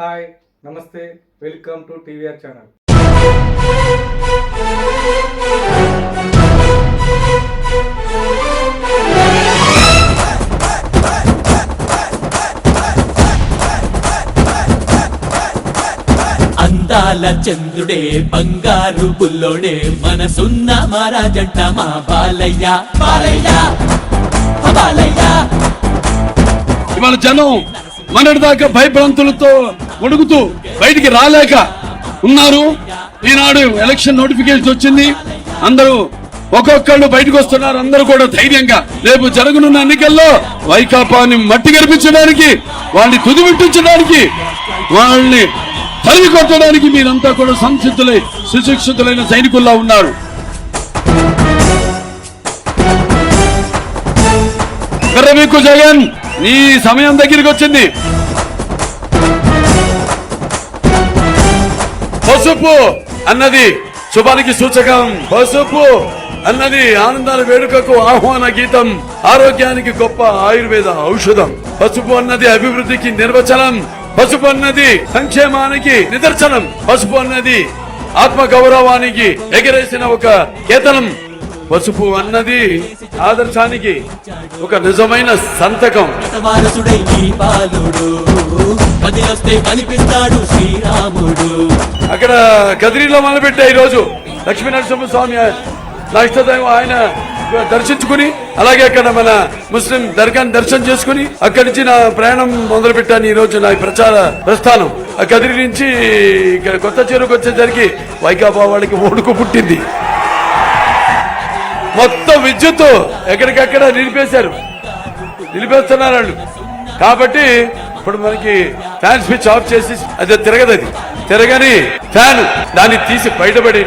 Hi నమస్తే welcome to TVR channel. అందాల చంద్రుడే బంగారు బుల్లోడే మనసున్న మారాజంట మా బాలయ్య. బాలయ్య! బాలయ్య! ఇవాళ జనం మొన్నటిదాకా భయభ్రాంతులతో వణుకుతూ బయటికి రాలేక ఉన్నారు. ఈనాడు ఎలక్షన్ నోటిఫికేషన్ వచ్చింది. అందరూ ఒక్కొక్కళ్ళు బయటకు వస్తున్నారు. అందరూ కూడా ధైర్యంగా రేపు జరగనున్న ఎన్నికల్లో వైకాపాని మట్టి గర్పించడానికి వాళ్ళని తుదిమిట్టించడానికి వాళ్ళని తరిమి కొట్టడానికి మీరంతా కూడా సంసిద్ధులై సుశిక్షితులైన సైనికుల్లా ఉన్నారు. మీకు జగన్ నీ సమయం దగ్గరికి వచ్చింది. పసుపు అన్నది శుభానికి సూచకం. పసుపు అన్నది ఆనందాల వేడుకకు ఆహ్వాన గీతం. ఆరోగ్యానికి గొప్ప ఆయుర్వేద ఔషధం. పసుపు అన్నది అభివృద్ధికి నిర్వచనం. పసుపు అన్నది సంక్షేమానికి నిదర్శనం. పసుపు అన్నది ఆత్మ గౌరవానికి ఎగరేసిన ఒక కేతనం. పసుపు అన్నది ఆదర్శానికి ఒక నిజమైన సంతకం. అక్కడ కదిరిలో మొదలుపెట్టా ఈ రోజు లక్ష్మీ నరసింహ స్వామి నా ఇష్టదైవం ఆయన దర్శించుకుని అలాగే అక్కడ మన ముస్లిం దర్గాని దర్శనం చేసుకుని అక్కడి నుంచి నా ప్రయాణం మొదలు పెట్టాను ఈ రోజు నా ప్రచార ప్రస్థానం. ఆ కదిరి నుంచి ఇక్కడ కొత్త చెరువుకు వచ్చేసరికి వైకాపా వాళ్ళకి ఓడుకు పుట్టింది. మొత్తం విద్యుత్ ఎక్కడికక్కడ నిలిపేశారు. నిలిపేస్తున్నారు వాళ్ళు. కాబట్టి ఇప్పుడు మనకి ఫ్యాన్ స్విచ్ ఆఫ్ చేసి అది తిరగదు అది. తిరగని ఫ్యాన్ దాన్ని తీసి బయటపడి